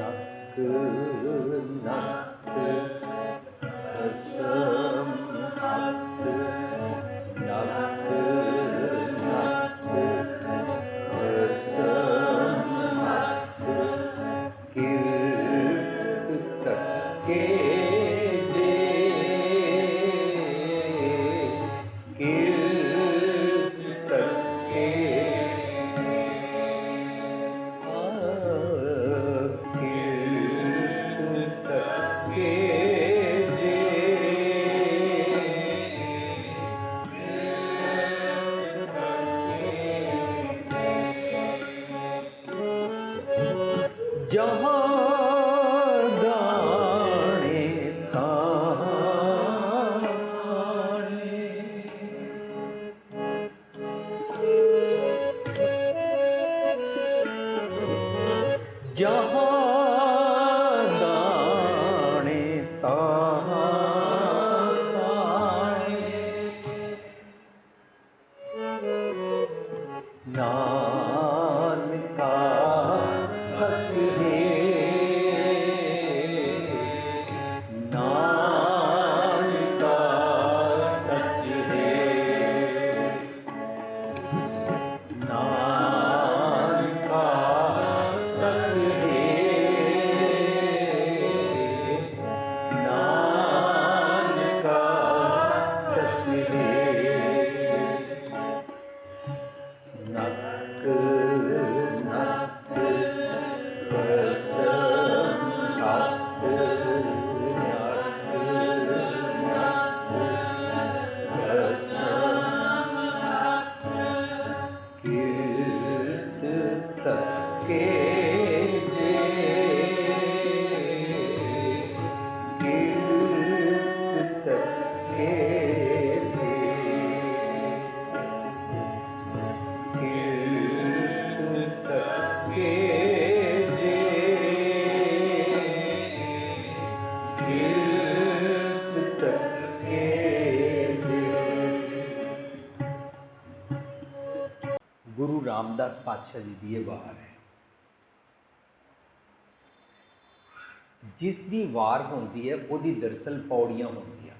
ਨਕ ਨਕ ਰਸਮ ਹੱਥ ਨਕ ਨਕ 骄傲 ਗੁਰੂ ਰਾਮਦਾਸ ਪਾਤਸ਼ਾਹ ਜੀ ਦੀ ਇਹ ਵਾਰ ਹੈ। ਜਿਸ ਦੀ ਵਾਰ ਹੁੰਦੀ ਹੈ, ਉਹਦੀ ਦਰਸਲ ਪੌੜੀਆਂ ਹੁੰਦੀਆਂ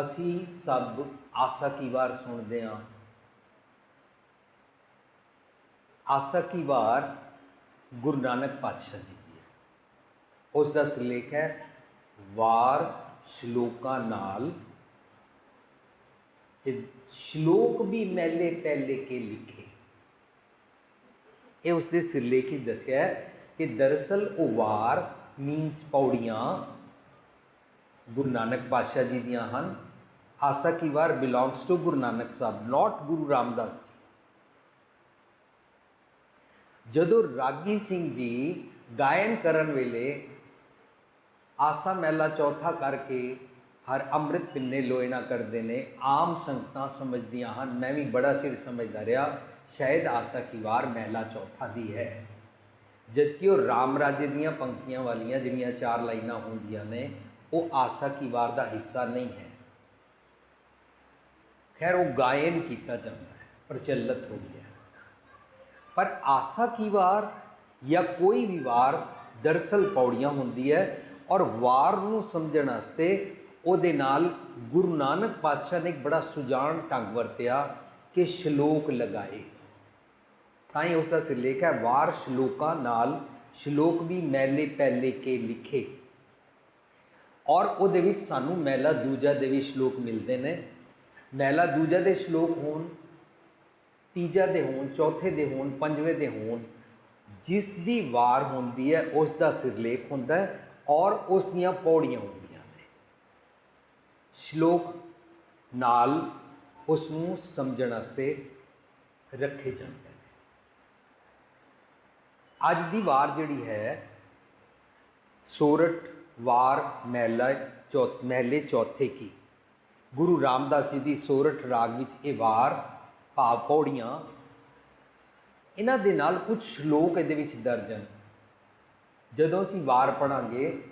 ਅਸੀਂ ਸਭ ਆਸਾ ਕੀ ਵਾਰ ਸੁਣਦੇ ਹਾਂ। ਆਸਾ ਕੀ ਵਾਰ ਗੁਰੂ ਨਾਨਕ ਪਾਤਸ਼ਾਹ ਜੀ ਦੀ ਹੈ। ਉਸ ਦਾ ਸਿਰਲੇਖ ਹੈ ਵਾਰ ਸ਼ਲੋਕਾਂ ਨਾਲ ਸ਼ਲੋਕ ਵੀ ਮੈਲੇ ਪਹਿਲੇ ਕੇ ਲਿਖੇ। ਇਹ ਉਸਦੇ ਸਿਰਲੇਖ ਦੱਸਿਆ ਕਿ ਦਰਅਸਲ ਉਹ ਵਾਰ ਮੀਨਸ ਪੌੜੀਆਂ ਗੁਰੂ ਨਾਨਕ ਪਾਤਸ਼ਾਹ ਜੀ ਦੀਆਂ ਹਨ। Asa ki Var belongs to Guru Nanak Sahib not Guru Ramdas ji. ਜਦੋਂ ਰਾਗੀ ਸਿੰਘ ਜੀ ਗਾਇਨ ਕਰਨ ਵੇਲੇ ਆਸਾ ਮਹਿਲਾ ਚੌਥਾ ਕਰਕੇ ਹਰ ਅੰਮ੍ਰਿਤ ਪਿੰਨੇ ਲੋਇਣਾ ਕਰਦੇ ਨੇ, ਆਮ ਸੰਗਤਾਂ ਸਮਝਦੀਆਂ ਹਨ। ਮੈਂ ਵੀ ਬੜਾ ਸਿਰ ਸਮਝਦਾ ਰਿਹਾ, ਸ਼ਾਇਦ ਆਸਾ ਕੀ ਵਾਰ ਮਹਿਲਾ ਚੌਥਾ ਦੀ ਹੈ। ਜਦਕਿ ਉਹ ਰਾਮ ਰਾਜੇ ਦੀਆਂ ਪੰਕਤੀਆਂ ਵਾਲੀਆਂ ਜਿਹੜੀਆਂ ਚਾਰ ਲਾਈਨਾਂ ਹੁੰਦੀਆਂ ਨੇ, ਉਹ ਆਸਾ ਕੀ ਵਾਰ ਦਾ ਹਿੱਸਾ ਨਹੀਂ ਹੈ। ਖੈਰ, ਉਹ ਗਾਇਨ ਕੀਤਾ ਜਾਂਦਾ ਹੈ, ਪ੍ਰਚਲਿਤ ਹੋ ਗਿਆ ਪਰ ਆਸਾ ਕੀ ਵਾਰ ਜਾਂ ਕੋਈ ਵੀ ਵਾਰ ਦਰਸਲ ਪੌੜੀਆਂ ਹੁੰਦੀ ਹੈ ਔਰ ਵਾਰ ਨੂੰ ਸਮਝਣ ਵਾਸਤੇ ਉਹਦੇ ਨਾਲ ਗੁਰੂ ਨਾਨਕ ਪਾਤਸ਼ਾਹ ਨੇ ਇੱਕ ਬੜਾ ਸੁਜਾਨ ਢੰਗ ਵਰਤਿਆ ਕਿ ਸ਼ਲੋਕ ਲਗਾਏ। ਤਾਂ ਹੀ ਉਸ ਦਾ ਸਿਰਲੇਖ ਹੈ, ਵਾਰ ਸ਼ਲੋਕਾਂ ਨਾਲ ਸ਼ਲੋਕ ਵੀ ਮੈਲੇ ਪਹਿਲੇ ਕੇ ਲਿਖੇ। ਔਰ ਉਹਦੇ ਵਿੱਚ ਸਾਨੂੰ ਮਹਿਲਾ ਦੂਜਾ ਦੇ ਵੀ ਸ਼ਲੋਕ ਮਿਲਦੇ ਨੇ। ਮਹਿਲਾ ਦੂਜਾ ਦੇ ਸ਼ਲੋਕ ਹੋਣ, ਤੀਜਾ ਦੇ ਹੋਣ, ਚੌਥੇ ਦੇ ਹੋਣ, ਪੰਜਵੇਂ ਦੇ ਹੋਣ, ਜਿਸ ਦੀ ਵਾਰ ਹੁੰਦੀ ਹੈ, ਉਸ ਦਾ ਸਿਰਲੇਖ ਹੁੰਦਾ ਹੈ। ਔਰ ਉਸ ਦੀਆਂ ਪੌੜੀਆਂ ਹੁੰਦੀਆਂ ਨੇ। ਸ਼ਲੋਕ ਨਾਲ ਉਸ ਨੂੰ ਸਮਝਣ ਵਾਸਤੇ ਰੱਖੇ ਜਾਂਦੇ ਨੇ। ਅੱਜ ਦੀ ਵਾਰ ਜਿਹੜੀ ਹੈ ਸੋਰਠ ਵਾਰ ਮਹਿਲਾ ਚੌਥ, ਮਹਿਲੇ ਚੌਥੇ ਕੀ? ਗੁਰੂ ਰਾਮਦਾਸ ਜੀ ਦੀ ਸੋਰਠ ਰਾਗ ਵਿੱਚ ਇਹ ਵਾਰ ਭਾਵ ਪੌੜੀਆਂ, ਇਹਨਾਂ ਦੇ ਨਾਲ ਕੁਝ ਸ਼ਲੋਕ ਇਹਦੇ ਵਿੱਚ ਦਰਜ ਹਨ। ਜਦੋਂ ਅਸੀਂ ਵਾਰ ਪੜਾਂਗੇ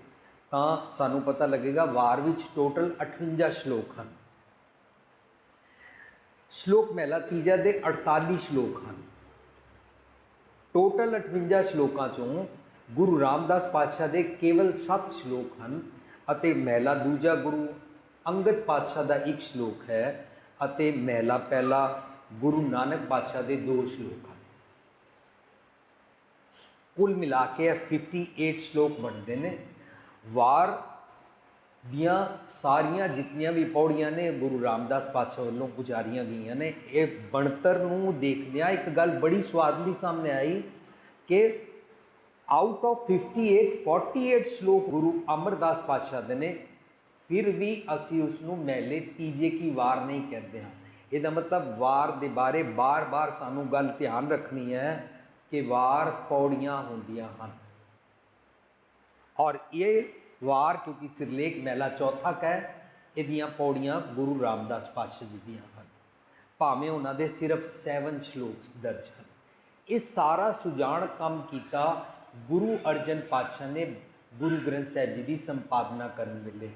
ਤਾਂ ਸਾਨੂੰ ਪਤਾ ਲੱਗੇਗਾ ਵਾਰ ਵਿੱਚ ਟੋਟਲ 58 ਸ਼ਲੋਕ ਹਨ। ਸ਼ਲੋਕ ਮਹਿਲਾ ਤੀਜਾ ਦੇ 48 ਸ਼ਲੋਕ ਹਨ। ਟੋਟਲ 58 ਸ਼ਲੋਕਾਂ ਚੋਂ ਗੁਰੂ ਰਾਮਦਾਸ ਪਾਤਸ਼ਾਹ ਦੇ ਕੇਵਲ 7 ਸ਼ਲੋਕ ਹਨ ਅਤੇ ਮਹਿਲਾ ਦੂਜਾ ਗੁਰੂ ਅੰਗਦ ਪਾਤਸ਼ਾਹ ਦਾ ਇੱਕ ਸ਼ਲੋਕ ਹੈ ਅਤੇ ਮਹਿਲਾ ਪਹਿਲਾ ਗੁਰੂ ਨਾਨਕ ਪਾਤਸ਼ਾਹ ਦੇ ਦੋ ਸ਼ਲੋਕ ਹਨ। ਕੁੱਲ ਮਿਲਾ ਕੇ ਇਹ 58 ਸ਼ਲੋਕ ਬਣਦੇ ਨੇ। ਵਾਰ ਦੀਆਂ ਸਾਰੀਆਂ ਜਿਤਨੀਆਂ ਵੀ ਪੌੜੀਆਂ ਨੇ, ਗੁਰੂ ਰਾਮਦਾਸ ਪਾਤਸ਼ਾਹ ਵੱਲੋਂ ਗੁਜ਼ਾਰੀਆਂ ਗਈਆਂ ਨੇ। ਇਹ ਬਣਤਰ ਨੂੰ ਦੇਖਦਿਆਂ ਇੱਕ ਗੱਲ ਬੜੀ ਸਵਾਦਲੀ ਸਾਹਮਣੇ ਆਈ ਕਿ ਆਊਟ ਆਫ 58 48 ਸ਼ਲੋਕ ਗੁਰੂ ਅਮਰਦਾਸ ਪਾਤਸ਼ਾਹ ਦੇ ਨੇ, ਫਿਰ ਵੀ ਅਸੀਂ ਉਸ ਨੂੰ ਮਹਿਲੇ ਤੀਜੇ ਕੀ ਵਾਰ ਨਹੀਂ ਕਹਿੰਦੇ ਹਾਂ। ਇਹਦਾ ਮਤਲਬ ਵਾਰ ਦੇ ਬਾਰੇ ਬਾਰ-ਬਾਰ ਸਾਨੂੰ ਗੱਲ ਧਿਆਨ ਰੱਖਣੀ ਹੈ। ਕਿ ਵਾਰ ਪੌੜੀਆਂ ਹੁੰਦੀਆਂ ਹਨ। ਔਰ ਇਹ ਵਾਰ ਕਿਉਂਕਿ ਸਿਰਲੇਖ ਮਹਿਲਾ ਚੌਥਾ ਕੈ, ਇਹਦੀਆਂ ਪੌੜੀਆਂ ਗੁਰੂ ਰਾਮਦਾਸ ਪਾਤਸ਼ਾਹ ਜੀ ਦੀਆਂ ਹਨ। ਭਾਵੇਂ ਉਹਨਾਂ ਦੇ ਸਿਰਫ 7 ਸ਼ਲੋਕਸ ਦਰਜ ਹਨ। ਇਹ ਸਾਰਾ ਸੁਜਾਨ ਕੰਮ ਕੀਤਾ ਗੁਰੂ ਅਰਜਨ ਪਾਤਸ਼ਾਹ ਨੇ ਗੁਰੂ ਗ੍ਰੰਥ ਸਾਹਿਬ ਜੀ ਦੀ ਸੰਪਾਦਨਾ ਕਰਨ ਵੇਲੇ।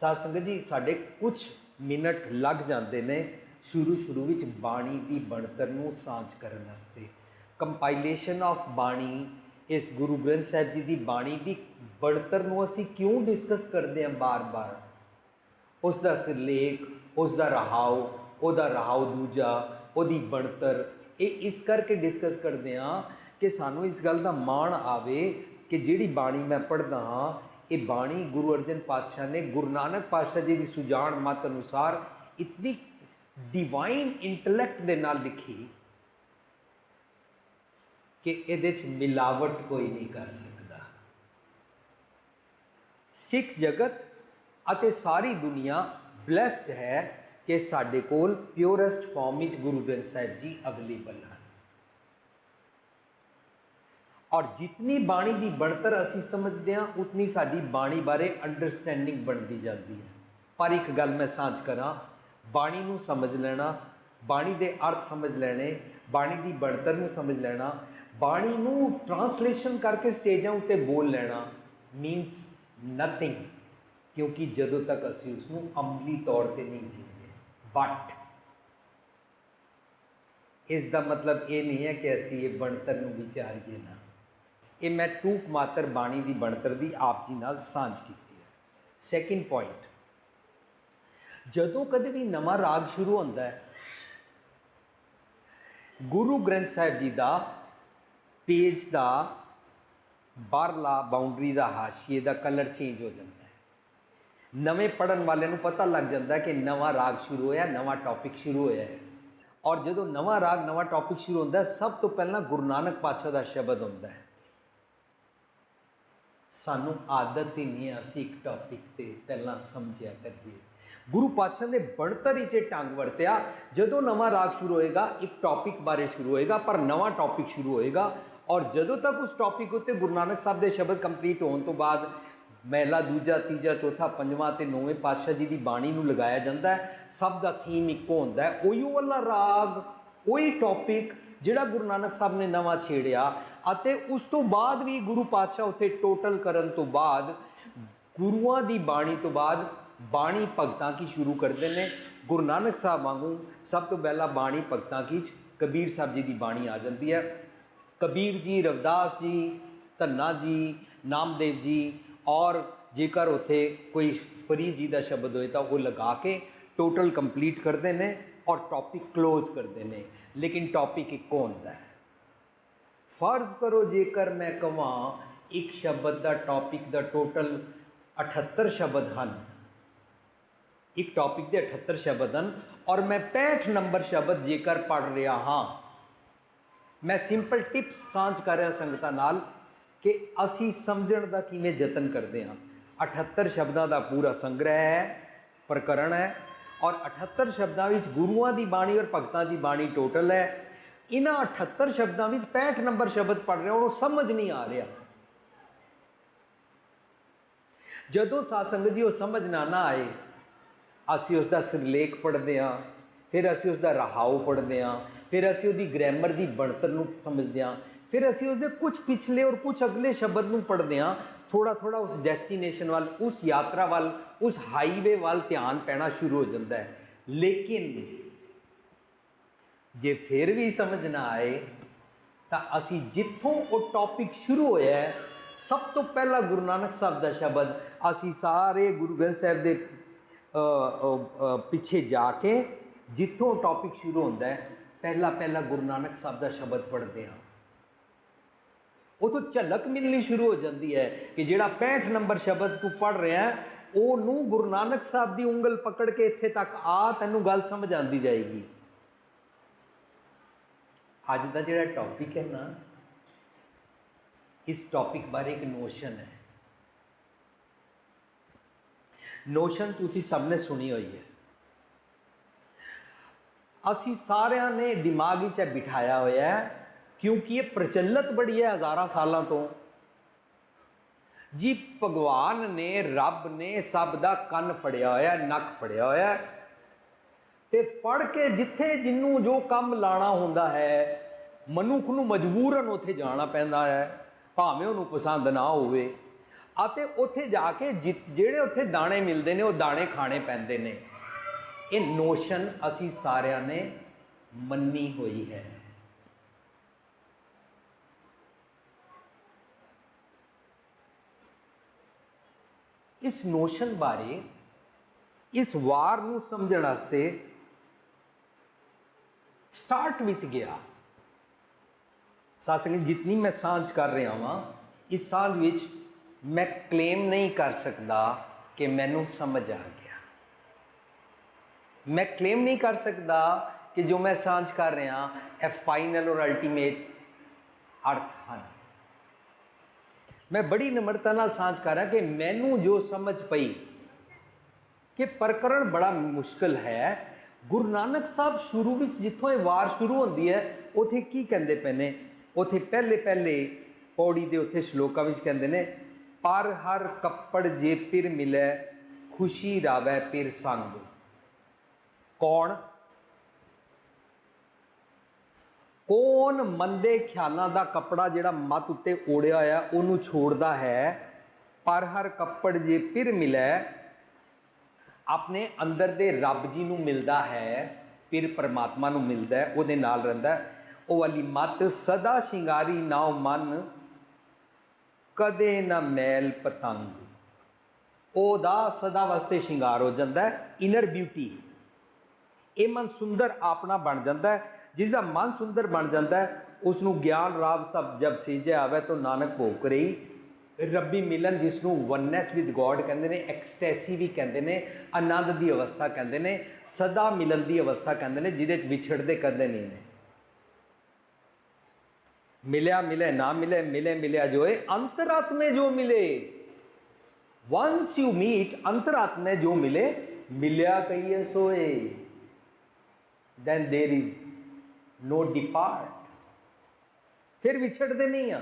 ਸਾਧ ਸੰਗਤ ਜੀ, ਸਾਡੇ ਕੁਝ ਮਿੰਟ ਲੱਗ ਜਾਂਦੇ ਨੇ ਸ਼ੁਰੂ ਸ਼ੁਰੂ ਵਿੱਚ ਬਾਣੀ ਦੀ ਬਣਤਰ ਨੂੰ ਸਾਂਝ ਕਰਨ ਵਾਸਤੇ। ਕੰਪਾਈਲੇਸ਼ਨ ਆਫ ਬਾਣੀ ਇਸ ਗੁਰੂ ਗ੍ਰੰਥ ਸਾਹਿਬ ਜੀ ਦੀ ਬਾਣੀ ਦੀ ਬਣਤਰ ਨੂੰ ਅਸੀਂ ਕਿਉਂ ਡਿਸਕਸ ਕਰਦੇ ਹਾਂ ਬਾਰ-ਬਾਰ? ਉਸ ਦਾ ਸਿਰਲੇਖ ਉਸ ਦਾ ਰਹਾਉ ਉਹਦਾ ਰਹਾਉ ਦੂਜਾ, ਉਹਦੀ ਬਣਤਰ, ਇਹ ਇਸ ਕਰਕੇ ਡਿਸਕਸ ਕਰਦੇ ਹਾਂ ਕਿ ਸਾਨੂੰ ਇਸ ਗੱਲ ਦਾ ਮਾਣ ਆਵੇ ਕਿ ਜਿਹੜੀ ਬਾਣੀ ਮੈਂ ਪੜ੍ਹਦਾ ਹਾਂ, ਇਹ ਬਾਣੀ ਗੁਰੂ ਅਰਜਨ ਪਾਤਸ਼ਾਹ ਨੇ ਗੁਰੂ ਨਾਨਕ ਪਾਤਸ਼ਾਹ ਜੀ ਦੀ ਸੁਜਾਨ ਮਤ ਅਨੁਸਾਰ ਇਤਨੀ ਡਿਵਾਈਨ ਇੰਟੈਲੈਕਟ ਦੇ ਨਾਲ ਲਿਖੀ ਕਿ ਇਹਦੇ 'ਚ ਮਿਲਾਵਟ ਕੋਈ ਨਹੀਂ ਕਰ ਸਕਦਾ। ਸਿੱਖ ਜਗਤ ਅਤੇ ਸਾਰੀ ਦੁਨੀਆ ਬlesed ਹੈ ਕਿ ਸਾਡੇ ਕੋਲ ਪਿਓਰੈਸਟ ਫਾਰਮ ਵਿੱਚ ਗੁਰੂ ਗ੍ਰੰਥ ਸਾਹਿਬ ਜੀ ਅਵੇਲੇਬਲ ਹਨ। ਔਰ ਜਿਤਨੀ ਬਾਣੀ ਦੀ ਬਣਤਰ ਅਸੀਂ ਸਮਝਦੇ ਹਾਂ, ਉਤਨੀ ਸਾਡੀ ਬਾਣੀ ਬਾਰੇ ਅੰਡਰਸਟੈਂਡਿੰਗ ਬਣਦੀ ਜਾਂਦੀ ਹੈ। ਪਰ ਇੱਕ ਗੱਲ ਮੈਂ ਸਾਂਝ ਕਰਾਂ, ਬਾਣੀ ਨੂੰ ਸਮਝ ਲੈਣਾ, ਬਾਣੀ ਦੇ ਅਰਥ ਸਮਝ ਲੈਣੇ, ਬਾਣੀ ਦੀ ਬਣਤਰ ਨੂੰ ਸਮਝ ਲੈਣਾ ਬਾਣੀ ਨੂੰ ਟਰਾਂਸਲੇਸ਼ਨ ਕਰਕੇ ਸਟੇਜਾਂ ਉੱਤੇ ਬੋਲ ਲੈਣਾ ਮੀਨਸ ਨਥਿੰਗ ਕਿਉਂਕਿ ਜਦੋਂ ਤੱਕ ਅਸੀਂ ਉਸ ਨੂੰ ਅਮਲੀ ਤੌਰ ਤੇ ਨਹੀਂ ਜੀਂਦੇ ਬਟ ਇਸ ਦਾ ਮਤਲਬ ਇਹ ਨਹੀਂ ਹੈ ਕਿ ਅਸੀਂ ਇਹ ਬਣਤਰ ਨੂੰ ਵਿਚਾਰੀਏ ਨਾ। ਇਹ ਮੈਂ ਟੂਕ ਮਾਤਰ ਬਾਣੀ ਦੀ ਬਣਤਰ ਦੀ ਆਪ ਜੀ ਨਾਲ ਸਾਂਝ ਕੀਤੀ ਹੈ। ਸੈਕਿੰਡ ਪੁਆਇੰਟ ਜਦੋਂ ਕਦੇ ਵੀ ਨਵਾਂ ਰਾਗ ਸ਼ੁਰੂ ਹੁੰਦਾ ਹੈ, ਗੁਰੂ ਗ੍ਰੰਥ ਸਾਹਿਬ ਜੀ ਦਾ ਪੇਜ ਦਾ ਬਾਹਰਲਾ ਬਾਉਂਡਰੀ ਦਾ ਹਾਸ਼ੀਏ ਦਾ ਕਲਰ ਚੇਂਜ ਹੋ ਜਾਂਦਾ ਹੈ। ਨਵੇਂ ਪੜਨ ਵਾਲਿਆਂ ਨੂੰ ਪਤਾ ਲੱਗ ਜਾਂਦਾ ਕਿ ਨਵਾਂ ਰਾਗ ਸ਼ੁਰੂ ਹੋਇਆ, ਨਵਾਂ ਟੌਪਿਕ ਸ਼ੁਰੂ ਹੋਇਆ ਹੈ। ਔਰ ਜਦੋਂ ਨਵਾਂ ਰਾਗ, ਨਵਾਂ ਟੌਪਿਕ ਸ਼ੁਰੂ ਹੁੰਦਾ ਸਭ ਤੋਂ ਪਹਿਲਾਂ ਗੁਰੂ ਨਾਨਕ ਪਾਤਸ਼ਾਹ ਦਾ ਸ਼ਬਦ ਹੁੰਦਾ ਹੈ। ਸਾਨੂੰ ਆਦਤ ਹੀ ਨਹੀਂ ਹੈ ਅਸੀਂ ਇੱਕ ਟੌਪਿਕ ਤੇ ਪਹਿਲਾਂ ਸਮਝਿਆ ਕਰੀਏ। ਗੁਰੂ ਪਾਤਸ਼ਾਹ ਨੇ ਬਣਤਰ ਵਿੱਚ ਇਹ ਢੰਗ ਵਰਤਿਆ, ਜਦੋਂ ਨਵਾਂ ਰਾਗ ਸ਼ੁਰੂ ਹੋਏਗਾ, ਇੱਕ ਟੌਪਿਕ ਬਾਰੇ ਸ਼ੁਰੂ ਹੋਏਗਾ, ਪਰ ਨਵਾਂ ਟੌਪਿਕ ਸ਼ੁਰੂ ਹੋਏਗਾ ਔਰ ਜਦੋਂ ਤੱਕ ਉਸ ਟੌਪਿਕ ਉੱਤੇ ਗੁਰੂ ਨਾਨਕ ਸਾਹਿਬ ਦੇ ਸ਼ਬਦ ਕੰਪਲੀਟ ਹੋਣ ਤੋਂ ਬਾਅਦ ਮਹਿਲਾ ਦੂਜਾ, ਤੀਜਾ, ਚੌਥਾ, ਪੰਜਵਾਂ ਤੇ ਨੌਵੇਂ ਪਾਤਸ਼ਾਹ ਜੀ ਦੀ ਬਾਣੀ ਨੂੰ ਲਗਾਇਆ ਜਾਂਦਾ ਹੈ, ਸਭ ਦਾ ਥੀਮ ਇੱਕੋ ਹੁੰਦਾ ਹੈ। ਉਹੀ ਵਾਲਾ ਰਾਗ, ਉਹੀ ਟੌਪਿਕ ਜਿਹੜਾ ਗੁਰੂ ਨਾਨਕ ਸਾਹਿਬ ਨੇ ਨਵਾਂ ਛੇੜਿਆ ਅਤੇ ਉਸ ਤੋਂ ਬਾਅਦ ਵੀ ਗੁਰੂ ਪਾਤਸ਼ਾਹ ਉੱਤੇ ਟੋਟਲ ਕਰਨ ਤੋਂ ਬਾਅਦ ਗੁਰੂਆਂ ਦੀ ਬਾਣੀ ਤੋਂ ਬਾਅਦ ਬਾਣੀ ਭਗਤਾਂ ਕੀ ਸ਼ੁਰੂ ਕਰਦੇ ਨੇ? ਗੁਰੂ ਨਾਨਕ ਸਾਹਿਬ ਵਾਂਗੂ ਸਭ ਤੋਂ ਪਹਿਲਾਂ ਬਾਣੀ ਭਗਤਾਂ ਕੀ 'ਚ? ਕਬੀਰ ਸਾਹਿਬ ਜੀ ਦੀ ਬਾਣੀ ਆ ਜਾਂਦੀ ਹੈ। ਕਬੀਰ ਜੀ, ਰਵਦਾਸ ਜੀ, ਧੰਨਾ ਜੀ, ਨਾਮਦੇਵ ਜੀ ਔਰ ਜੇਕਰ ਉੱਥੇ ਕੋਈ ਫਰੀਦ ਜੀ ਦਾ ਸ਼ਬਦ ਹੋਏ ਤਾਂ ਉਹ ਲਗਾ ਕੇ ਟੋਟਲ ਕੰਪਲੀਟ ਕਰਦੇ ਨੇ ਔਰ ਟੌਪਿਕ ক্লোਜ਼ ਕਰਦੇ ਨੇ। ਲੇਕਿਨ ਟੌਪਿਕ ਇੱਕੋ ਹੁੰਦਾ ਹੈ। ਫਰਜ਼ ਕਰੋ ਜੇਕਰ ਮੈਂ ਕਹਾਂ ਇੱਕ ਸ਼ਬਦ ਦਾ ਟੌਪਿਕ ਦਾ ਟੋਟਲ 78 ਸ਼ਬਦ ਹਨ। ਇੱਕ ਟੌਪਿਕ ਦੇ 78 ਸ਼ਬਦ ਹਨ ਔਰ ਮੈਂ 65 ਨੰਬਰ ਸ਼ਬਦ ਜੇਕਰ ਪੜ ਰਿਹਾ ਹਾਂ ਮੈਂ ਸਿੰਪਲ ਟਿਪਸ ਸਾਂਝ ਕਰ ਰਿਹਾ ਸੰਗਤਾਂ ਨਾਲ ਕਿ ਅਸੀਂ ਸਮਝਣ ਦਾ ਕਿਵੇਂ ਯਤਨ ਕਰਦੇ ਹਾਂ। 78 ਸ਼ਬਦਾਂ ਦਾ ਪੂਰਾ ਸੰਗ੍ਰਹਿ ਹੈ, ਪ੍ਰਕਰਣ ਹੈ ਔਰ 78 ਸ਼ਬਦਾਂ ਵਿੱਚ ਗੁਰੂਆਂ ਦੀ ਬਾਣੀ ਔਰ ਭਗਤਾਂ ਦੀ ਬਾਣੀ ਟੋਟਲ ਹੈ। ਇਹਨਾਂ 78 ਸ਼ਬਦਾਂ ਵਿੱਚ 65 ਨੰਬਰ ਸ਼ਬਦ ਪੜ ਰਿਹਾ, ਉਹਨੂੰ ਸਮਝ ਨਹੀਂ ਆ ਰਿਹਾ। ਜਦੋਂ ਸਾਧ ਸੰਗਤ ਜੀ ਉਹ ਸਮਝ ਨਾ ਨਾ ਆਏ, ਅਸੀਂ ਉਸ ਦਾ ਸਿਰਲੇਖ ਪੜ੍ਹਦੇ ਹਾਂ, ਫਿਰ ਅਸੀਂ ਉਸ ਦਾ ਰਹਾਉ ਪੜ੍ਹਦੇ ਹਾਂ ਫਿਰ ਅਸੀਂ ਉਹਦੀ ਗ੍ਰਾਮਰ ਦੀ ਬਣਤਰ ਨੂੰ ਸਮਝਦੇ ਹਾਂ। ਫਿਰ ਅਸੀਂ ਉਸਦੇ ਕੁਝ ਪਿਛਲੇ ਔਰ ਕੁਝ ਅਗਲੇ ਸ਼ਬਦ ਨੂੰ ਪੜ੍ਹਦੇ ਹਾਂ। ਥੋੜਾ ਥੋੜਾ ਉਸ ਡੈਸਟੀਨੇਸ਼ਨ ਵੱਲ ਉਸ ਯਾਤਰਾ ਵੱਲ ਉਸ ਹਾਈਵੇ ਵੱਲ ਧਿਆਨ ਪੈਣਾ ਸ਼ੁਰੂ ਹੋ ਜਾਂਦਾ ਹੈ। ਲੇਕਿਨ ਜੇ ਫਿਰ ਵੀ ਸਮਝ ਨਾ ਆਏ ਤਾਂ ਅਸੀਂ ਜਿੱਥੋਂ ਉਹ ਟੌਪਿਕ ਸ਼ੁਰੂ ਹੋਇਆ ਹੈ, ਸਭ ਤੋਂ ਪਹਿਲਾਂ ਗੁਰੂ ਨਾਨਕ ਸਾਹਿਬ ਦਾ ਸ਼ਬਦ ਅਸੀਂ ਸਾਰੇ ਗੁਰੂ ਗ੍ਰੰਥ ਸਾਹਿਬ ਦੇ ਪਿੱਛੇ ਜਾ ਕੇ ਜਿੱਥੋਂ ਟੌਪਿਕ ਸ਼ੁਰੂ ਹੁੰਦਾ ਹੈ ਪਹਿਲਾ ਪਹਿਲਾ ਗੁਰੂ ਨਾਨਕ ਸਾਹਿਬ ਦਾ ਸ਼ਬਦ ਪੜ੍ਹਦੇ ਹਾਂ। ਉਹ ਤੋਂ ਝਲਕ ਮਿਲਣੀ ਸ਼ੁਰੂ ਹੋ ਜਾਂਦੀ ਹੈ ਕਿ ਜਿਹੜਾ 65 ਨੰਬਰ ਸ਼ਬਦ ਤੂੰ ਪੜ ਰਿਹਾ ਹੈ, ਉਹਨੂੰ ਗੁਰੂ ਨਾਨਕ ਸਾਹਿਬ ਦੀ ਉਂਗਲ ਪਕੜ ਕੇ ਇੱਥੇ ਤੱਕ ਆ ਤੈਨੂੰ ਗੱਲ ਸਮਝ ਆਉਂਦੀ ਜਾਏਗੀ। ਅੱਜ ਦਾ ਜਿਹੜਾ ਟੌਪਿਕ ਹੈ ਨਾ ਇਸ ਟੌਪਿਕ ਬਾਰੇ ਇੱਕ ਨੋਸ਼ਨ ਹੈ। ਨੋਸ਼ਨ ਤੁਸੀਂ ਸਭ ਨੇ ਸੁਣੀ ਹੋਈ ਹੈ। ਅਸੀਂ ਸਾਰਿਆਂ ਨੇ ਦਿਮਾਗ ਵਿੱਚ ਇਹ ਬਿਠਾਇਆ ਹੋਇਆ ਹੈ, ਕਿਉਂਕਿ ਇਹ ਪ੍ਰਚਲਿਤ ਬੜੀ ਹੈ ਹਜ਼ਾਰਾਂ ਸਾਲਾਂ ਤੋਂ। ਜੀ ਭਗਵਾਨ ਨੇ, ਰੱਬ ਨੇ ਸਭ ਦਾ ਕੰਨ ਫੜਿਆ ਹੋਇਆ ਨੱਕ ਫੜਿਆ ਹੋਇਆ ਤੇ ਫੜ ਕੇ ਜਿੱਥੇ ਜਿੰਨੂੰ ਜੋ ਕੰਮ ਲਾਣਾ ਹੁੰਦਾ ਹੈ, ਮਨੁੱਖ ਨੂੰ ਮਜਬੂਰਨ ਉੱਥੇ ਜਾਣਾ ਪੈਂਦਾ ਹੈ, ਭਾਵੇਂ ਉਹਨੂੰ ਪਸੰਦ ਨਾ ਹੋਵੇ। ਅਤੇ ਉੱਥੇ ਜਾ ਕੇ ਜਿ- ਜਿਹੜੇ ਉੱਥੇ ਦਾਣੇ ਮਿਲਦੇ ਨੇ, ਉਹ ਦਾਣੇ ਖਾਣੇ ਪੈਂਦੇ ਨੇ। ਇਹ ਨੋਸ਼ਨ ਅਸੀਂ ਸਾਰਿਆਂ ਨੇ ਮੰਨੀ ਹੋਈ ਹੈ। ਇਸ ਨੋਸ਼ਨ ਬਾਰੇ, ਇਸ ਵਾਰ ਨੂੰ ਸਮਝਣ ਵਾਸਤੇ ਸਟਾਰਟ ਵਿੱਚ ਗਿਆ। ਸਾਸੰਗ ਜਿਤਨੀ ਮੈਂ ਸਾਂਝ ਕਰ ਰਿਹਾ ਹਾਂ ਇਸ ਸਾਂਝ ਵਿੱਚ ਮੈਂ ਕਲੇਮ ਨਹੀਂ ਕਰ ਸਕਦਾ ਕਿ ਮੈਨੂੰ ਸਮਝ ਆ ਗਿਆ ਮੈਂ ਕਲੇਮ ਨਹੀਂ ਕਰ ਸਕਦਾ ਕਿ ਜੋ ਮੈਂ ਸਾਂਝ ਕਰ ਰਿਹਾ ਇਹ ਫਾਈਨਲ ਔਰ ਅਲਟੀਮੇਟ ਅਰਥ ਹਨ। ਮੈਂ ਬੜੀ ਨਿਮਰਤਾ ਨਾਲ ਸਾਂਝ ਕਰ ਰਿਹਾ ਕਿ ਮੈਨੂੰ ਜੋ ਸਮਝ ਪਈ ਕਿ ਪ੍ਰਕਰਣ ਬੜਾ ਮੁਸ਼ਕਲ ਹੈ, ਗੁਰੂ ਨਾਨਕ ਸਾਹਿਬ ਸ਼ੁਰੂ ਵਿੱਚ ਜਿੱਥੋਂ ਇਹ ਵਾਰ ਸ਼ੁਰੂ ਹੁੰਦੀ ਹੈ, ਉਥੇ ਕੀ ਕਹਿੰਦੇ ਪਏ ਨੇ? ਉਥੇ ਪਹਿਲੇ ਪਹਿਲੇ ਪੌੜੀ ਦੇ ਉਥੇ ਸ਼ਲੋਕਾਂ ਵਿੱਚ ਕਹਿੰਦੇ ਨੇ, ਪਰ ਹਰ ਕੱਪੜ ਜੇ ਪਿਰ ਮਿਲੇ, ਖੁਸ਼ੀ ਰਾਵੈ ਪਿਰ ਸੰਗ। ਕੌਣ? ਕੌਣ ਮੰਦੇ ਖਿਆਲਾਂ ਦਾ ਕੱਪੜਾ ਜਿਹੜਾ ਮਤ ਉੱਤੇ ਓੜਿਆ ਹੋਇਆ ਉਹਨੂੰ ਛੋੜਦਾ ਹੈ? ਪਰ ਹਰ ਕੱਪੜ ਜੇ ਪਿਰ ਮਿਲੇ, ਆਪਣੇ ਅੰਦਰ ਦੇ ਰੱਬ ਜੀ ਨੂੰ ਮਿਲਦਾ ਹੈ, ਫਿਰ ਪਰਮਾਤਮਾ ਨੂੰ ਮਿਲਦਾ ਉਹਦੇ ਨਾਲ ਰਹਿੰਦਾ ਉਹ ਵਾਲੀ ਮਤ ਸਦਾ ਸ਼ਿੰਗਾਰੀ ਨਾਉ ਮਨ, ਕਦੇ ਨਾ ਮੈਲ ਪਤੰਗ। ਉਹਦਾ ਸਦਾ ਵਾਸਤੇ ਸ਼ਿੰਗਾਰ ਹੋ ਜਾਂਦਾ ਇਨਰ ਬਿਊਟੀ ਇਹ ਮਨ ਸੁੰਦਰ ਆਪਣਾ ਬਣ ਜਾਂਦਾ ਹੈ। ਜਿਸ ਦਾ ਮਨ ਸੁੰਦਰ ਬਣ ਜਾਂਦਾ ਹੈ ਉਸ ਨੂੰ ਗਿਆਨ ਰਾਵ ਸਭ ਜਬ ਸੀਜੇ ਆਵੇ ਤਾਂ ਨਾਨਕ ਭੋਗ ਰਹੀ ਰੱਬੀ ਮਿਲਨ ਜਿਸ ਨੂੰ ਵਨਨੈਸ ਵਿਦ ਗੋਡ ਕਹਿੰਦੇ ਨੇ ਐਕਸਟੈਸੀ ਵੀ ਕਹਿੰਦੇ ਨੇ, ਆਨੰਦ ਦੀ ਅਵਸਥਾ ਕਹਿੰਦੇ ਨੇ, ਸਦਾ ਮਿਲਨ ਦੀ ਅਵਸਥਾ ਕਹਿੰਦੇ ਨੇ, ਜਿਹਦੇ ਵਿੱਚ ਵਿਛੜਦੇ ਕਦੇ ਨਹੀਂ ਨੇ। ਮਿਲਿਆ ਮਿਲੇ, ਨਾ ਮਿਲੇ ਮਿਲੇ ਮਿਲਿਆ ਜੋਏ ਅੰਤਰਾਤਮੇ ਜੋ ਮਿਲੇ। ਵਨਸ ਯੂ ਮੀਟ ਅੰਤਰਾਤਮੇ ਜੋ ਮਿਲੇ, ਮਿਲਿਆ ਕਹੀਏ ਸੋਏ। Then there is no depart. ਫਿਰ ਵਿਛੜਦੇ ਨਹੀਂ ਆ।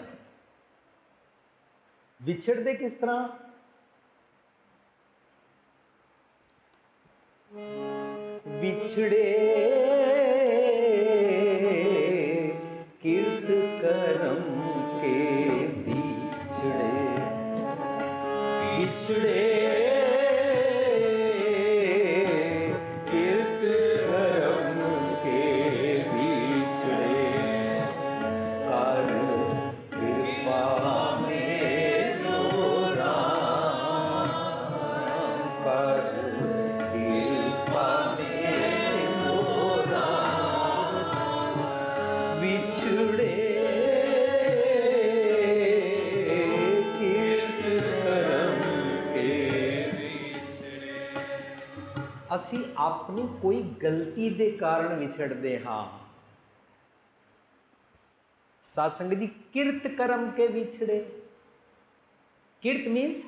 ਵਿਛੜਦੇ ਕਿਸ ਤਰ੍ਹਾਂ? ਵਿਛੜੇ ਕਿਰਤ ਕਰਮ ਕੇ ਵਿਛੜੇ। ਵਿਛੜੇ ਅਸੀਂ ਆਪਣੀ ਕੋਈ ਗਲਤੀ ਦੇ ਕਾਰਨ ਵਿਛੜਦੇ ਹਾਂ। ਸਾਧ ਸੰਗਤ ਜੀ, ਕਿਰਤ ਕਰਮ ਕੇ ਵਿਛੜੇ। ਕਿਰਤ ਮੀਨਸ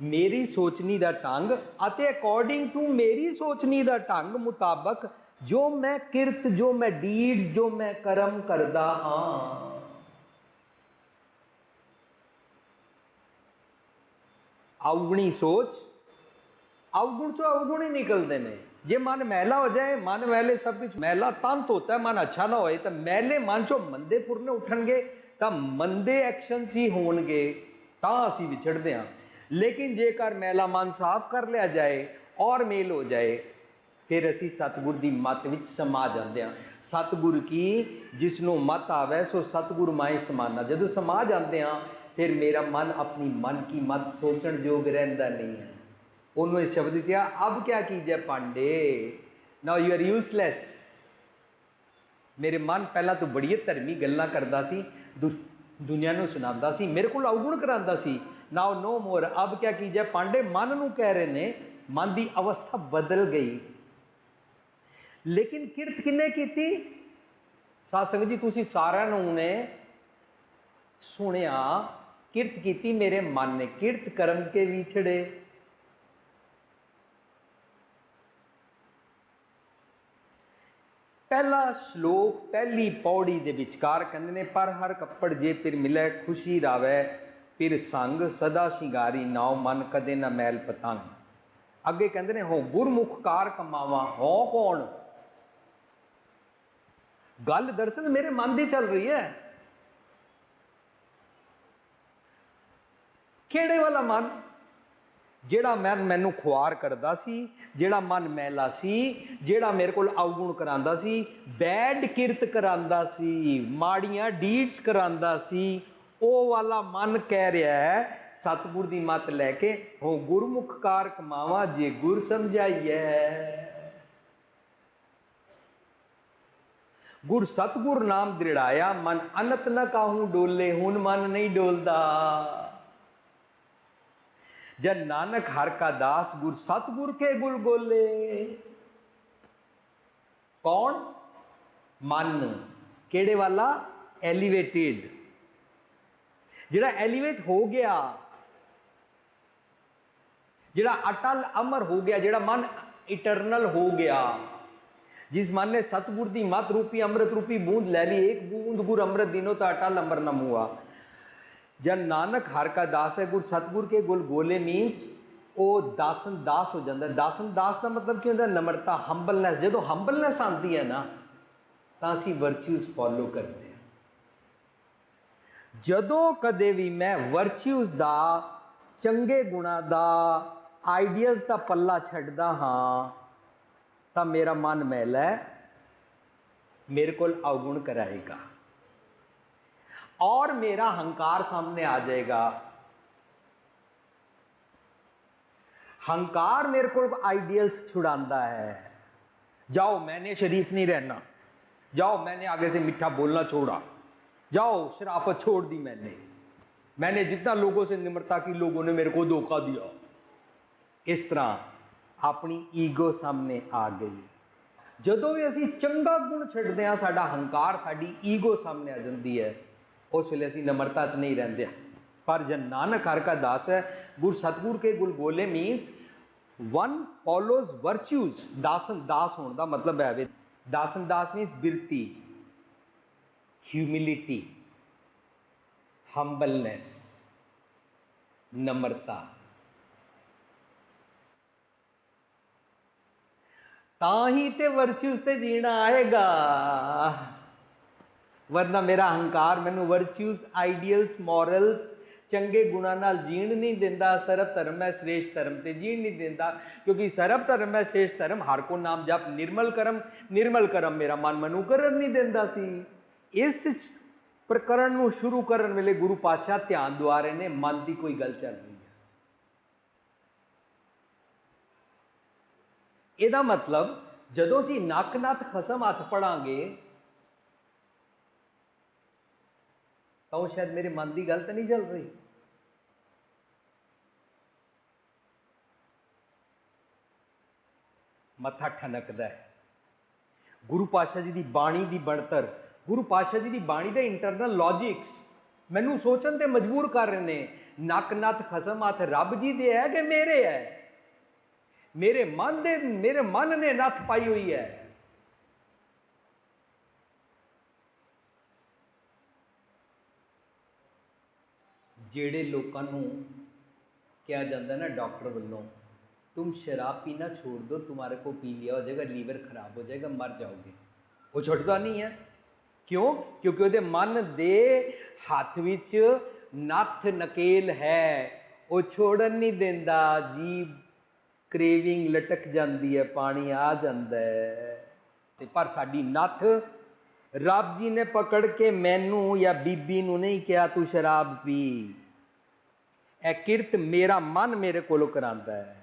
ਮੇਰੀ ਸੋਚਣੀ ਦਾ ਢੰਗ ਅਤੇ ਅਕੋਰਡਿੰਗ ਟੂ ਮੇਰੀ ਸੋਚਣੀ ਦਾ ਢੰਗ ਮੁਤਾਬਕ ਜੋ ਮੈਂ ਕਿਰਤ, ਜੋ ਮੈਂ ਡੀਡਸ ਜੋ ਮੈਂ ਕਰਮ ਕਰਦਾ ਹਾਂ। ਅਵਗੁਣੀ ਸੋਚ अवगुण तो अवगुण ही निकलते ने जे मन मैला हो जाए मन मैले सब कुछ मैला तंत होता है मन अच्छा ना होए तो मैले मन चो मंदे फुरने उठणगे ਤਾਂ ਮੰਦੇ ਐਕਸ਼ਨਸ ਹੀ ਹੋਣਗੇ ਤਾਂ ਅਸੀਂ ਵਿਛੜਦੇ ਹਾਂ ਲੇਕਿਨ ਜੇਕਰ ਮੈਲਾ ਮਨ ਸਾਫ਼ ਕਰ ਲਿਆ ਜਾਏ ਔਰ ਮੇਲ ਹੋ ਜਾਏ ਫਿਰ ਅਸੀਂ ਸਤਿਗੁਰ ਦੀ ਮੱਤ ਵਿੱਚ ਸਮਾ ਜਾਂਦੇ ਹਾਂ ਸਤਿਗੁਰ ਕੀ ਜਿਸ ਨੂੰ ਮਤ ਆਵੇ ਸੋ ਸਤਿਗੁਰ ਮਾਏ ਸਮਾਨਾ ਜਦੋਂ ਸਮਾ ਜਾਂਦੇ ਹਾਂ ਫਿਰ ਮੇਰਾ ਮਨ ਆਪਣੀ ਮਨ ਕੀ ਮਤ ਸੋਚਣ ਯੋਗ ਰਹਿੰਦਾ ਨਹੀਂ ਹੈ ਉਹਨੂੰ ਇਹ ਸ਼ਬਦ ਦਿੱਤਾ ਅਬ ਕਿਆ ਕੀਜੇ Pande now you are useless ਮੇਰੇ ਮਨ ਪਹਿਲਾਂ ਤੋਂ ਬੜੀ ਧਰਮੀ ਗੱਲਾਂ ਕਰਦਾ ਸੀ ਦੁਨੀਆ ਨੂੰ ਸੁਣਾਉਂਦਾ ਸੀ ਮੇਰੇ ਕੋਲ ਅਵਗੁਣ ਕਰਾਉਂਦਾ ਸੀ ਨਾਓ ਨੋ ਮੋਰ ਅਬ ਕਿਆ ਕੀਜੇ ਪਾਂਡੇ ਮਨ ਨੂੰ ਕਹਿ ਰਹੇ ਨੇ ਮਨ ਦੀ ਅਵਸਥਾ ਬਦਲ ਗਈ ਲੇਕਿਨ ਕਿਰਤ ਕਿੰਨੇ ਕੀਤੀ ਸਾਧ ਜੀ ਤੁਸੀਂ ਸਾਰਿਆਂ ਨੂੰ ਨੇ ਸੁਣਿਆ ਕਿਰਤ ਕੀਤੀ ਮੇਰੇ ਮਨ ਨੇ ਕਿਰਤ ਕਰਮ ਕੇ ਵਿਛੜੇ ਪਹਿਲਾ ਸ਼ਲੋਕ ਪਹਿਲੀ ਪੌੜੀ ਦੇ ਵਿਚਕਾਰ ਕਹਿੰਦੇ ਨੇ, ਪਰ ਹਰ ਕੱਪੜ ਜੇ ਫਿਰ ਮਿਲੇ, ਖੁਸ਼ੀ ਰਾਵੇ, ਫਿਰ ਸੰਗ ਸਦਾ ਸ਼ਿੰਗਾਰੀ, ਨਾਉ ਮਨ ਕਦੇ ਨਾ ਮੈਲ ਪਤੰਗ। ਅੱਗੇ ਕਹਿੰਦੇ ਨੇ, ਹੋ ਗੁਰਮੁਖ ਕਾਰ ਕਮਾਵਾ, ਹੋ ਕੌਣ? ਗੱਲ ਦਰਅਸਲ ਮੇਰੇ ਮਨ ਦੀ ਚੱਲ ਰਹੀ ਹੈ। ਕਿਹੜੇ ਵਾਲਾ ਮਨ? ਜਿਹੜਾ ਮਨ ਮੈਨੂੰ ਖੁਆਰ ਕਰਦਾ ਸੀ, ਜਿਹੜਾ ਮਨ ਮੈਲਾ ਸੀ, ਜਿਹੜਾ ਮੇਰੇ ਕੋਲ ਅਵਗੁਣ ਕਰਾਂਦਾ ਸੀ, ਬੈਡ ਕਿਰਤ ਕਰਾਂਦਾ ਸੀ, ਮਾੜੀਆਂ ਡੀਡਸ ਕਰਾਂਦਾ ਸੀ, ਉਹ ਵਾਲਾ ਮਨ ਕਹਿ ਰਿਹਾ ਹੈ, ਸਤਿਗੁਰ ਦੀ ਮੱਤ ਲੈ ਕੇ, ਹੋ, ਗੁਰਮੁਖ ਕਾਰ ਕਮਾਵਾ ਜੇ ਗੁਰ ਸਮਝਾਈਐ। ਗੁਰ ਸਤਗੁਰ ਨਾਮ ਦ੍ਰਿੜਾਇਆ, ਮਨ ਅਨਤ ਨ ਕਾਹੂ ਡੋਲੇ, ਹੁਣ ਮਨ ਨਹੀਂ ਡੋਲਦਾ। ਜਨ ਨਾਨਕ ਹਰ ਕਾ ਦਾਸ ਗੁਰ ਸਤਗੁਰ ਕੇ ਗੁਲ ਗੋਲੇ ਕੌਣ? ਮਨ। ਕਿਹੜੇ ਵਾਲਾ? ਐਲੀਵੇਟਿਡ ਜਿਹੜਾ ਐਲੀਵੇਟ ਹੋ ਗਿਆ, ਜਿਹੜਾ ਅਟਲ ਅਮਰ ਹੋ ਗਿਆ, ਜਿਹੜਾ ਮਨ ਇਟਰਨਲ ਹੋ ਗਿਆ, ਜਿਸ ਮਨ ਨੇ ਸਤਗੁਰ ਦੀ ਮਤ ਰੂਪੀ, ਅੰਮ੍ਰਿਤ ਰੂਪੀ ਬੂੰਦ ਲੈ ਲਈ, ਇੱਕ ਬੂੰਦ ਗੁਰ ਅੰਮ੍ਰਿਤ ਦਿਨੋ ਤਾਂ ਅਟਲ ਅਮਰ ਨਮ ਹੁਆ ਜਨ ਨਾਨਕ ਹਰ ਕਾ ਦਾਸ ਹੈ, ਗੁਰ ਸਤਗੁਰ ਕੇ ਗੁਲ ਗੋਲੇ ਮੀਨਸ ਉਹ ਦਾਸਨ ਦਾਸ ਹੋ ਜਾਂਦਾ ਦਾਸਨ ਦਾਸ ਦਾ ਮਤਲਬ ਕੀ ਹੁੰਦਾ ਨਮਰਤਾ ਹੰਬਲਨੈਸ ਜਦੋਂ ਹੰਬਲਨੈਸ ਆਉਂਦੀ ਹੈ ਨਾ, ਤਾਂ ਅਸੀਂ ਵਰਚੂਸ ਫੋਲੋ ਕਰਦੇ ਹਾਂ। ਜਦੋਂ ਕਦੇ ਵੀ ਮੈਂ ਵਰਚੂਸ ਦਾ, ਚੰਗੇ ਗੁਣਾ ਦਾ ਆਈਡੀਅਲਸ ਦਾ ਪੱਲਾ ਛੱਡਦਾ ਹਾਂ, ਤਾਂ ਮੇਰਾ ਮਨ ਮੈਲਾ ਹੈ, ਮੇਰੇ ਕੋਲ ਅਵਗੁਣ ਕਰਾਏਗਾ। और मेरा हंकार सामने आ जाएगा हंकार मेरे को आइडियल्स छुड़ाता है जाओ मैंने शरीफ नहीं रहना जाओ मैंने आगे से मीठा बोलना छोड़ा जाओ शराफत छोड़ दी मैंने मैंने जितना लोगों से निम्रता की लोगों ने मेरे को धोखा दिया ਇਸ ਤਰ੍ਹਾਂ ਆਪਣੀ ਈਗੋ ਸਾਹਮਣੇ ਆ ਗਈ ਜਦੋਂ ਵੀ ਅਸੀਂ ਚੰਗਾ ਗੁਣ ਛੱਡਦੇ ਹਾਂ ਸਾਡਾ ਹੰਕਾਰ ਸਾਡੀ ਈਗੋ ਸਾਹਮਣੇ ਆ ਜਾਂਦੀ ਹੈ ਉਸ ਵੇਲੇ ਅਸੀਂ ਨਮਰਤਾ 'ਚ ਨਹੀਂ ਰਹਿੰਦੇ। ਪਰ ਜਨ ਨਾਨਕ ਹਰ ਕਾ ਦਾਸ ਹੈ, ਗੁਰ ਸਤਗੁਰ ਕੇ ਗੁਲ ਗੋਲੇ ਮੀਨਸ ਵਨ ਫੋਲੋਜ਼ ਵਰਚੂਸ ਦਾਸਨ ਦਾਸ ਹੋਣ ਦਾ ਮਤਲਬ ਹੈ ਵੇ ਦਾਸਨ ਦਾਸ ਮੀਨਸ ਬਿਰਤੀ ਹਿਊਮਿਲਿਟੀ ਹੰਬਲਨੈਸ ਨਮਰਤਾ। ਤਾਂ ਹੀ ਤੇ ਵਰਚੂਸ ਤੇ ਜੀਣਾ ਆਏਗਾ। ਵਰਨਾ ਮੇਰਾ ਹੰਕਾਰ ਮੈਨੂੰ ਵਰਚੂਸ ਆਈਡੀਅਲਸ ਮੋਰਲਸ ਚੰਗੇ ਗੁਣਾਂ ਨਾਲ ਜੀਣ ਨਹੀਂ ਦਿੰਦਾ। ਸਰਬ ਧਰਮ ਹੈ ਸ੍ਰੇਸ਼ਟ ਧਰਮ ਤੇ ਜੀਣ ਨਹੀਂ ਦਿੰਦਾ। ਕਿਉਂਕਿ ਸਰਬ ਧਰਮ ਹੈ ਸ੍ਰੇਸ਼ਟ ਧਰਮ, ਹਰ ਕੋ ਨਾਮ ਜਪ ਨਿਰਮਲ ਕਰਮ ਨਿਰਮਲ ਕਰਮ ਮੇਰਾ ਮਨ ਮਨੂ ਕਰਨ ਨਹੀਂ ਦਿੰਦਾ ਸੀ। ਇਸ ਪ੍ਰਕਰਨ ਨੂੰ ਸ਼ੁਰੂ ਕਰਨ ਵੇਲੇ ਗੁਰੂ ਪਾਤਸ਼ਾਹ ਧਿਆਨ ਦਵਾ ਰਹੇ ਨੇ, ਮਨ ਦੀ ਕੋਈ ਗੱਲ ਚੱਲ ਰਹੀ ਹੈ। ਇਹਦਾ ਮਤਲਬ ਜਦੋਂ ਅਸੀਂ ਨੱਕ ਨੱਥ ਖਸਮ ਹੱਥ ਪੜਾਂਗੇ ਤਾਂ ਉਹ ਸ਼ਾਇਦ ਮੇਰੇ ਮਨ ਦੀ ਗੱਲ ਤਾਂ ਨਹੀਂ ਚੱਲ ਰਹੀ। ਮੱਥਾ ਠਣਕਦਾ ਹੈ। ਗੁਰੂ ਪਾਤਸ਼ਾਹ ਜੀ ਦੀ ਬਾਣੀ ਦੀ ਬਣਤਰ, ਗੁਰੂ ਪਾਤਸ਼ਾਹ ਜੀ ਦੀ ਬਾਣੀ ਦੇ ਇੰਟਰਨਲ ਲੌਜਿਕਸ ਮੈਨੂੰ ਸੋਚਣ ਤੇ ਮਜਬੂਰ ਕਰ ਰਹੇ ਨੇ, ਨੱਕ ਨੱਥ ਖਸਮ ਹੱਥ ਰੱਬ ਜੀ ਦੇ ਹੈ ਕਿ ਮੇਰੇ ਹੈ? ਮੇਰੇ ਮਨ ਦੇ, ਮੇਰੇ ਮਨ ਨੇ ਨੱਥ ਪਾਈ ਹੋਈ ਹੈ। ਜਿਹੜੇ ਲੋਕਾਂ ਨੂੰ ਕਿਹਾ ਜਾਂਦਾ ਨਾ ਡਾਕਟਰ ਵੱਲੋਂ तुम शराब पीना छोड़ दो तुम्हारे को पी लिया हो जाएगा लीवर खराब हो जाएगा मर जाओगे ਉਹ ਛੱਡਦਾ ਨਹੀਂ ਹੈ ਕਿਉਂ ਕਿਉਂਕਿ ਉਹਦੇ ਮਨ ਦੇ ਹੱਥ ਵਿੱਚ ਨੱਥ ਨਕੇਲ ਹੈ ਉਹ ਛੋੜਨ ਨਹੀਂ ਦਿੰਦਾ ਜੀਵ ਕ੍ਰੇਵਿੰਗ ਲਟਕ ਜਾਂਦੀ ਹੈ ਪਾਣੀ ਆ ਜਾਂਦਾ ਹੈ ਤੇ ਪਰ ਸਾਡੀ ਨੱਥ ਰੱਬ ਜੀ ਨੇ ਪਕੜ ਕੇ ਮੈਨੂੰ ਜਾਂ ਬੀਬੀ ਨੂੰ ਨਹੀਂ ਕਿਹਾ ਤੂੰ ਸ਼ਰਾਬ ਪੀ। ਇਹ ਕਿਰਤ ਮੇਰਾ ਮਨ ਮੇਰੇ ਕੋਲੋਂ ਕਰਾਂਦਾ ਹੈ।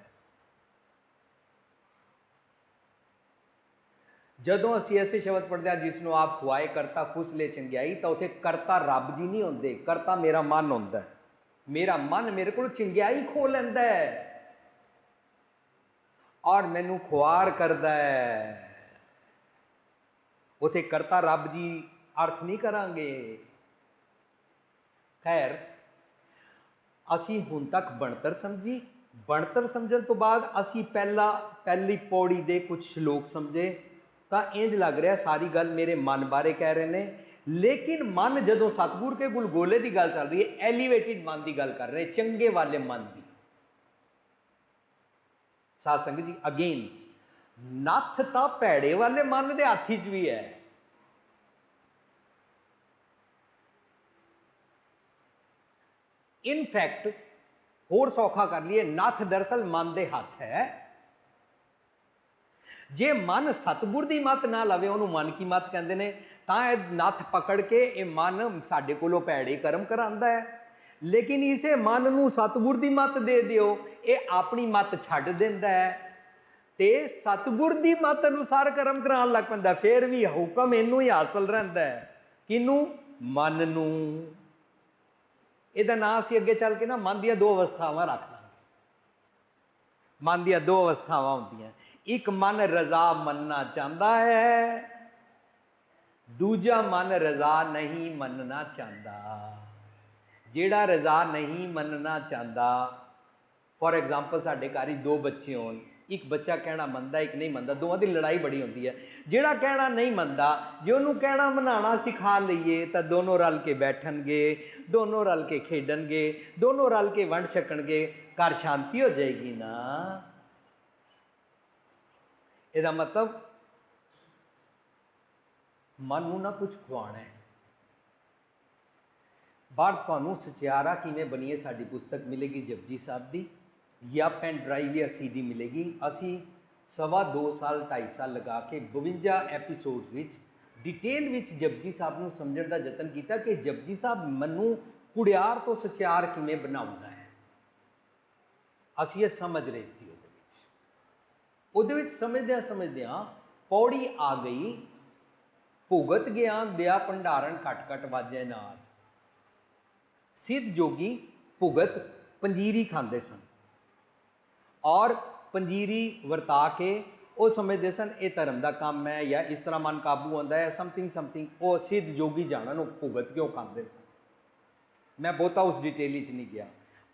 ਜਦੋਂ ਅਸੀਂ ਐਸੇ ਸ਼ਬਦ ਪੜ੍ਹਦੇ ਹਾਂ ਜਿਸ ਨੂੰ ਆਪ ਖੁਆਏ ਕਰਤਾ ਖੁਸ਼ ਲੈ ਚੰਗਿਆਈ, ਤਾਂ ਉਥੇ ਕਰਤਾ ਰੱਬ ਜੀ ਨਹੀਂ ਹੁੰਦੇ, ਕਰਤਾ ਮੇਰਾ ਮਨ ਹੁੰਦਾ ਹੈ। ਮੇਰਾ ਮਨ ਮੇਰੇ ਕੋਲ ਚੰਗਿਆਈ ਖੋ ਲੈਂਦਾ ਹੈ। ਔਰ ਮੈਨੂੰ ਖੁਆਰ ਕਰਦਾ ਹੈ। ਉਥੇ ਕਰਤਾ ਰੱਬ ਜੀ, ਅਰਥ ਨਹੀਂ ਕਰਾਂਗੇ। ਖੈਰ, ਅਸੀਂ ਹੁਣ ਤੱਕ ਬਣਤਰ ਸਮਝੀ। ਬਣਤਰ ਸਮਝਣ ਤੋਂ ਬਾਅਦ ਅਸੀਂ ਪਹਿਲਾ, ਪਹਿਲੀ ਪੌੜੀ ਦੇ ਕੁਝ ਸ਼ਲੋਕ ਸਮਝੇ। ਤਾਂ ਇੰਜ ਲੱਗ ਰਿਹਾ ਸਾਰੀ ਗੱਲ ਮੇਰੇ ਮਨ ਬਾਰੇ ਕਹਿ ਰਹੇ ਨੇ। ਲੇਕਿਨ ਮਨ ਜਦੋਂ ਸਤਗੁਰ ਕੇ ਗੁਲਗੋਲੇ ਦੀ ਗੱਲ ਚੱਲ ਰਹੀ ਹੈ ਐਲੀਵੇਟਿਡ ਮਨ ਦੀ ਗੱਲ ਕਰ ਰਹੇ, ਚੰਗੇ ਵਾਲੇ ਮਨ ਦੀ। ਸਾਧ ਸੰਗਤ ਜੀ ਅਗੇਨ ਨੱਥ ਤਾਂ ਭੈੜੇ ਵਾਲੇ ਮਨ ਦੇ ਹੱਥ 'ਚ ਵੀ ਹੈ। ਇਨਫੈਕਟ ਹੋਰ ਸੌਖਾ ਕਰ ਲਈਏ, ਨੱਥ ਦਰਸਲ ਮਨ ਦੇ ਹੱਥ ਹੈ। ਜੇ ਮਨ ਸਤਗੁਰ ਦੀ ਮਤ ਨਾ ਲਵੇ, ਉਹਨੂੰ ਮਨ ਕੀ ਮਤ ਕਹਿੰਦੇ ਨੇ? ਤਾਂ ਇਹ ਨੱਥ ਪਕੜ ਕੇ ਇਹ ਮਨ ਸਾਡੇ ਕੋਲੋਂ ਭੈੜੇ ਕਰਮ ਕਰਾਂਦਾ ਹੈ। ਲੇਕਿਨ ਇਸੇ ਮਨ ਨੂੰ ਸਤਗੁਰ ਦੀ ਮਤ ਦੇ ਦਿਓ, ਇਹ ਆਪਣੀ ਮਤ ਛੱਡ ਦਿੰਦਾ ਹੈ। ਤੇ ਸਤਗੁਰ ਦੀ ਮਤ ਅਨੁਸਾਰ ਕਰਮ ਕਰਾਉਣ ਲੱਗ ਪੈਂਦਾ, ਫੇਰ ਵੀ ਹੁਕਮ ਇਹਨੂੰ ਹੀ ਹਾਸਲ ਰਹਿੰਦਾ ਹੈ। ਕਿਨੂੰ ਮਨ ਨੂੰ। ਇਹਦਾ ਨਾਂ ਅਸੀਂ ਅੱਗੇ ਚੱਲ ਕੇ ਨਾ ਮਨ ਦੀਆਂ ਦੋ ਅਵਸਥਾਵਾਂ ਰੱਖ ਲਾਂਗੇ। ਮਨ ਦੀਆਂ ਦੋ ਅਵਸਥਾਵਾਂ ਹੁੰਦੀਆਂ। ਇੱਕ ਮਨ ਰਜ਼ਾ ਮੰਨਣਾ ਚਾਹੁੰਦਾ ਹੈ, ਦੂਜਾ ਮਨ ਰਜ਼ਾ ਨਹੀਂ ਮੰਨਣਾ ਚਾਹੁੰਦਾ। ਜਿਹੜਾ ਰਜ਼ਾ ਨਹੀਂ ਮੰਨਣਾ ਚਾਹੁੰਦਾ ਫੋਰ ਐਗਜ਼ਾਮਪਲ ਸਾਡੇ ਘਰ ਹੀ ਦੋ ਬੱਚੇ ਹੋਣ। ਇੱਕ ਬੱਚਾ ਕਹਿਣਾ ਮੰਨਦਾ, ਇੱਕ ਨਹੀਂ ਮੰਨਦਾ, ਦੋਵਾਂ ਦੀ ਲੜਾਈ ਬੜੀ ਹੁੰਦੀ ਹੈ। ਜਿਹੜਾ ਕਹਿਣਾ ਨਹੀਂ ਮੰਨਦਾ, ਜੇ ਉਹਨੂੰ ਕਹਿਣਾ ਮਨਾਉਣਾ ਸਿਖਾ ਲਈਏ, ਤਾਂ ਦੋਨੋਂ ਰਲ ਕੇ ਬੈਠਣਗੇ, ਦੋਨੋਂ ਰਲ ਕੇ ਖੇਡਣਗੇ, ਦੋਨੋਂ ਰਲ ਕੇ ਵੰਡ ਛਕਣਗੇ। ਘਰ ਸ਼ਾਂਤੀ ਹੋ ਜਾਏਗੀ ਨਾ। ਇਹਦਾ ਮਤਲਬ, ਮਨ ਨੂੰ ਨਾ ਕੁਝ ਖਵਾਣਾ ਹੈ। ਬਾਹਰ ਤੁਹਾਨੂੰ ਸਚਿਆਰਾ ਕਿਵੇਂ ਬਣੀਏ, ਸਾਡੀ ਪੁਸਤਕ ਮਿਲੇਗੀ ਜਪਜੀ ਸਾਹਿਬ ਦੀ। ਜਾਂ ਪੈਨ ਡਰਾਈਵ ਜਾਂ ਸੀਡੀ ਮਿਲੇਗੀ। ਅਸੀਂ ਸਵਾ 2 ਸਾਲ 2.5 ਸਾਲ ਲਗਾ ਕੇ 52 ਐਪੀਸੋਡਸ ਵਿੱਚ ਡਿਟੇਲ ਵਿੱਚ ਜਪਜੀ ਸਾਹਿਬ ਨੂੰ ਸਮਝਣ ਦਾ ਯਤਨ ਕੀਤਾ ਕਿ ਜਪਜੀ ਸਾਹਿਬ ਮੈਨੂੰ ਕੁੜਿਆਰ ਤੋਂ ਸਚਿਆਰ ਕਿਵੇਂ ਬਣਾਉਂਦਾ ਹੈ। ਅਸੀਂ ਇਹ ਸਮਝ ਰਹੇ ਸੀ ਉਹਦੇ ਵਿੱਚ। ਉਹਦੇ ਵਿੱਚ ਸਮਝਦਿਆਂ ਸਮਝਦਿਆਂ ਪੌੜੀ ਆ ਗਈ। ਭੁਗਤ ਗਿਆਨ ਦਿਆ ਭੰਡਾਰਨ ਘਟ ਘਟ ਵਾਜੈ ਨਾਲ। ਸਿੱਧ ਜੋਗੀ ਭੁਗਤ ਪੰਜੀਰੀ ਖਾਂਦੇ ਸਨ। ਔਰ ਪੰਜੀਰੀ ਵਰਤਾ ਕੇ ਉਹ ਸਮਝਦੇ ਸਨ, ਇਹ ਧਰਮ ਦਾ ਕੰਮ ਹੈ ਜਾਂ ਇਸ ਤਰ੍ਹਾਂ ਮਨ ਕਾਬੂ ਆਉਂਦਾ ਹੈ ਸਮਥਿੰਗ ਸਮਥਿੰਗ ਉਹ ਸਿੱਧ ਜੋਗੀ ਜਾਣਨ ਉਹ ਭੁਗਤ ਕਿਉਂ ਖਾਂਦੇ ਸਨ। ਮੈਂ ਬਹੁਤਾ ਉਸ ਡਿਟੇਲ ਵਿੱਚ ਨਹੀਂ ਗਿਆ।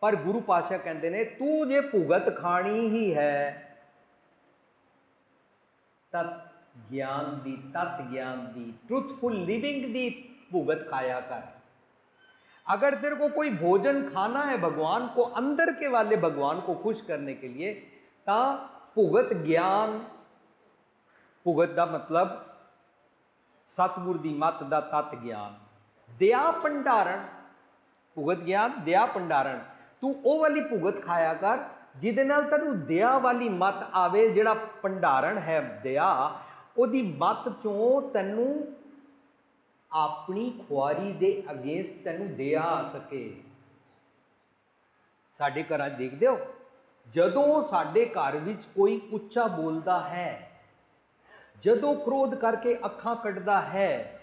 ਪਰ ਗੁਰੂ ਪਾਸ਼ਾ ਕਹਿੰਦੇ ਨੇ, ਤੂੰ ਜੇ ਭੁਗਤ ਖਾਣੀ ਹੀ ਹੈ, ਤਤ ਗਿਆਨ ਦੀ, ਤਤ ਗਿਆਨ ਦੀ ਟਰੂਥਫੁਲ ਲਿਵਿੰਗ ਦੀ ਭੁਗਤ ਖਾਇਆ ਕਰ। अगर तेरे को कोई भोजन खाना है भगवान को अंदर के वाले भगवान को खुश करने के लिए ता भुगत ज्ञान भुगत ਦਾ ਮਤਲਬ ਸਤਿਗੁਰ ਦੀ ਮਤ ਦਾ ਤਤ ਗਿਆਨ ਦਿਆ ਭੰਡਾਰਨ ਭੁਗਤ ਗਿਆਨ ਦਿਆ ਭੰਡਾਰਨ ਤੂੰ ਉਹ ਵਾਲੀ ਭੁਗਤ ਖਾਇਆ ਕਰ ਜਿਹਦੇ ਨਾਲ ਤੈਨੂੰ ਦਿਆ ਵਾਲੀ ਮਤ ਆਵੇ ਜਿਹੜਾ ਭੰਡਾਰਨ ਹੈ ਦਿਆ ਉਹਦੀ ਮਤ ਚੋਂ ਤੈਨੂੰ ਆਪਣੀ ਖੁਆਰੀ ਦੇ ਅਗੇਂਸਟ ਤੈਨੂੰ ਦਿਆ ਆ ਸਕੇ। ਸਾਡੇ ਘਰਾਂ 'ਚ ਦੇਖਦੇ ਹੋ? ਜਦੋਂ ਸਾਡੇ ਘਰ ਵਿੱਚ ਕੋਈ ਉੱਚਾ ਬੋਲਦਾ ਹੈ, ਜਦੋਂ ਕ੍ਰੋਧ ਕਰਕੇ ਅੱਖਾਂ ਕੱਢਦਾ ਹੈ,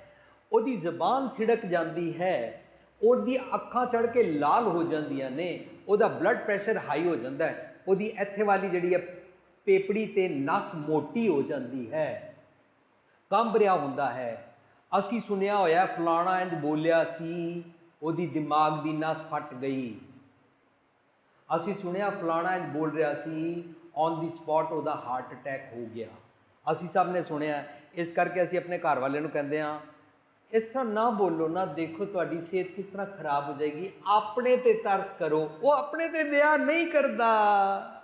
ਉਹਦੀ ਜ਼ਬਾਨ ਥਿੜਕ ਜਾਂਦੀ ਹੈ, ਉਹਦੀ ਅੱਖਾਂ ਚੜ ਕੇ ਲਾਲ ਹੋ ਜਾਂਦੀਆਂ ਨੇ, ਉਹਦਾ ਬਲੱਡ ਪ੍ਰੈਸ਼ਰ ਹਾਈ ਹੋ ਜਾਂਦਾ ਹੈ, ਉਹਦੀ ਇੱਥੇ ਵਾਲੀ ਜਿਹੜੀ ਹੈ ਪੇਪੜੀ ਤੇ ਨਸ ਮੋਟੀ ਹੋ ਜਾਂਦੀ ਹੈ, ਕੰਬ ਰਿਹਾ ਹੁੰਦਾ ਹੈ। ਅਸੀਂ ਸੁਣਿਆ ਹੋਇਆ ਫਲਾਣਾ ਇੰਜ ਬੋਲਿਆ ਸੀ, ਉਹਦੀ ਦਿਮਾਗ ਦੀ ਨਸ ਫਟ ਗਈ। ਅਸੀਂ ਸੁਣਿਆ ਫਲਾਣਾ ਇੰਜ ਬੋਲ ਰਿਹਾ ਸੀ ਔਨ ਦੀ ਸਪੌਟ ਉਹਦਾ ਹਾਰਟ ਅਟੈਕ ਹੋ ਗਿਆ। ਅਸੀਂ ਸਭ ਨੇ ਸੁਣਿਆ, ਇਸ ਕਰਕੇ ਅਸੀਂ ਆਪਣੇ ਘਰ ਵਾਲਿਆਂ ਨੂੰ ਕਹਿੰਦੇ ਆ ਇਸ ਤਰ੍ਹਾਂ ਨਾ ਬੋਲੋ, ਨਾ ਦੇਖੋ ਤੁਹਾਡੀ ਸਿਹਤ ਕਿਸ ਤਰ੍ਹਾਂ ਖਰਾਬ ਹੋ ਜਾਏਗੀ, ਆਪਣੇ ਤੇ ਤਰਸ ਕਰੋ, ਉਹ ਆਪਣੇ ਤੇ ਦਇਆ ਨਹੀਂ ਕਰਦਾ।